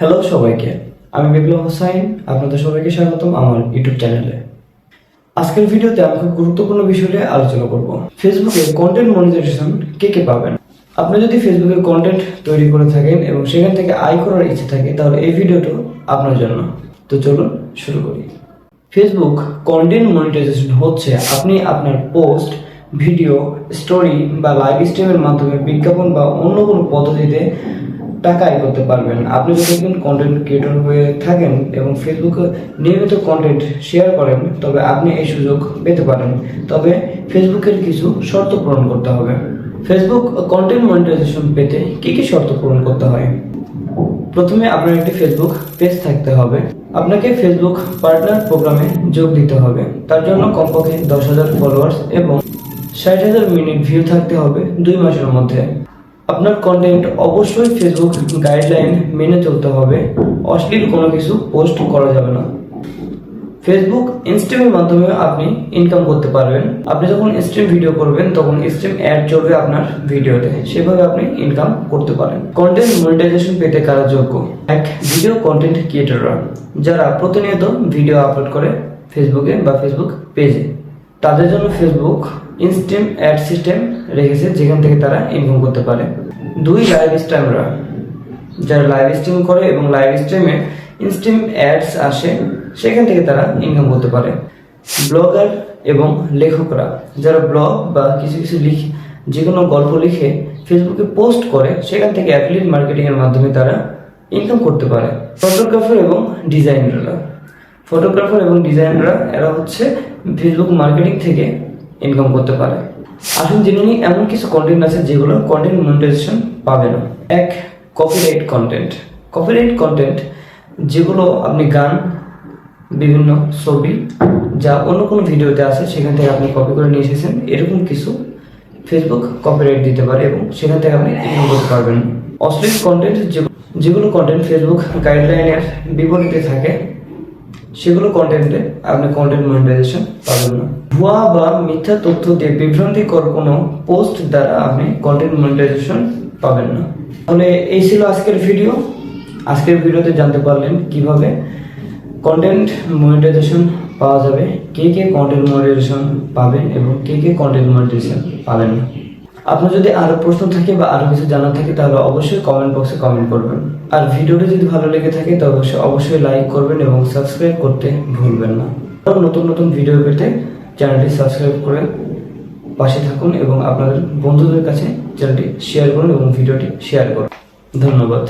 Hello সবাইকে, আমি বিপ্লব হোসাইন, আপনাদের সবাইকে স্বাগতম আমার ইউটিউব চ্যানেলে। আজকের ভিডিওতে আমি খুব গুরুত্বপূর্ণ বিষয় নিয়ে আলোচনা করব। ফেসবুকে কন্টেন্ট মনিটাইজেশন কে কে পাবেন? আপনি যদি ফেসবুকে কন্টেন্ট তৈরি করে থাকেন এবং সেখান থেকে আয় করার ইচ্ছে থাকে, তাহলে এই ভিডিওটা আপনার জন্য। তো চলুন শুরু করি। ফেসবুক কন্টেন্ট মনিটাইজেশন হচ্ছে আপনি আপনার পোস্ট ভিডিও স্টোরি বা লাইভ স্ট্রিমের মাধ্যমে বিজ্ঞাপন বা অন্য কোনো পদ্ধতিতে টাকা আয় করতে পারবেন আপনি যদি একজন কন্টেন্ট ক্রিয়েটর হয়ে থাকেন এবং ফেসবুকে নিয়মিত কন্টেন্ট শেয়ার করেন, তবে আপনি এই সুযোগ পেতে পারেন। তবে ফেসবুকের কিছু শর্ত পূরণ করতে হবে। ফেসবুক কন্টেন্ট মনিটাইজেশন পেতে কি কি শর্ত পূরণ করতে হয়? প্রথমে আপনার একটি ফেসবুক পেজ থাকতে হবে। আপনাকে ফেসবুক পার্টনার প্রোগ্রামে যোগ দিতে হবে। তার জন্য কমপক্ষে দশ হাজার ফলোয়ার্স এবং ষাট হাজার মিনিট ভিউ থাকতে হবে দুই মাসের মধ্যে। আপনার কন্টেন্ট অবশ্যই ফেসবুক গাইডলাইন মেনে চলতে হবে। অশ্লীল কোনো কিছু পোস্ট করা যাবে না। ফেসবুক ইনস্ট্রিমের মাধ্যমে আপনি ইনকাম করতে পারবেন। আপনি যখন স্ট্রিম ভিডিও করবেন, তখন স্ট্রিম অ্যাড চলবে আপনার ভিডিওতে সেভাবে আপনি ইনকাম করতে পারেন। কন্টেন্ট মনিটাইজেশন পেতে কারা যোগ্য এক ভিডিও কন্টেন্ট ক্রিয়েটররা যারা প্রতিনিয়ত ভিডিও আপলোড করে ফেসবুকে বা ফেসবুক পেজে তাদের জন্য ফেসবুক ইনস্ট্রিম অ্যাড সিস্টেম রেখেছে, যেখান থেকে তারা ইনকাম করতে পারে। দুই লাইভ স্ট্রিমরা যারা লাইভ স্ট্রিম করে এবং লাইভ স্ট্রিমে ইনস্ট্রিম অ্যাডস আসে, সেখান থেকে তারা ইনকাম করতে পারে। ব্লগার এবং লেখকরা, যারা ব্লগ বা কিছু কিছু লিখে যে কোনো গল্প লিখে ফেসবুকে পোস্ট করে, সেখান থেকে অ্যাফিলিয়েট মার্কেটিং এর মাধ্যমে তারা ইনকাম করতে পারে। ফটোগ্রাফার এবং ডিজাইনাররা ফটোগ্রাফার এবং ডিজাইনাররা এরা হচ্ছে ফেসবুক মার্কেটিং থেকে ইনকাম করতে পারে। আসুন জেনে নিই, এমন কিছু কন্টেন্ট আছে যেগুলো কন্টেন্ট মনিটাইজেশন পাবে না। এক কপিরাইট কন্টেন্ট কপিরাইট কন্টেন্ট যেগুলো আপনি গান, বিভিন্ন ছবি, যা অন্য কোনো ভিডিওতে আছে সেখান থেকে আপনি কপি করে নিয়ে এসেছেন, এরকম কিছু ফেসবুক কপিরাইট দিতে পারে এবং সেখান থেকে আপনি ইনকাম করতে পারবেন। অশ্লীল কন্টেন্ট যেগুলো কন্টেন্ট ফেসবুক গাইডলাইনের বিপরীতে থাকে সেগুলো কন্টেন্টে আপনি কন্টেন্ট মনিটাইজেশন পাবেন না। ভুয়া বা মিথ্যা তথ্য দিয়ে বিভ্রান্তিকর কোনো পোস্ট দ্বারা আপনি কন্টেন্ট মনিটাইজেশন পাবেন না। তাহলে এই ছিল আজকের ভিডিও আজকের ভিডিওতে জানতে পারলেন কীভাবে কন্টেন্ট মনিটাইজেশন পাওয়া যাবে, কে কে কন্টেন্ট মনিটাইজেশন পাবেন এবং কে কে কন্টেন্ট মনিটাইজেশন পাবেন না। আপনার যদি আরও প্রশ্ন থাকে বা আরও কিছু জানার থাকে, তাহলে অবশ্যই কমেন্ট বক্সে কমেন্ট করবেন। আর ভিডিওটি যদি ভালো লেগে থাকে তবে অবশ্যই লাইক করবেন এবং সাবস্ক্রাইব করতে ভুলবেন না। নতুন নতুন ভিডিও পেতে চ্যানেলটি সাবস্ক্রাইব করে পাশে থাকুন এবং আপনাদের বন্ধুদের কাছে চ্যানেলটি শেয়ার করুন এবং ভিডিওটি শেয়ার করুন। ধন্যবাদ।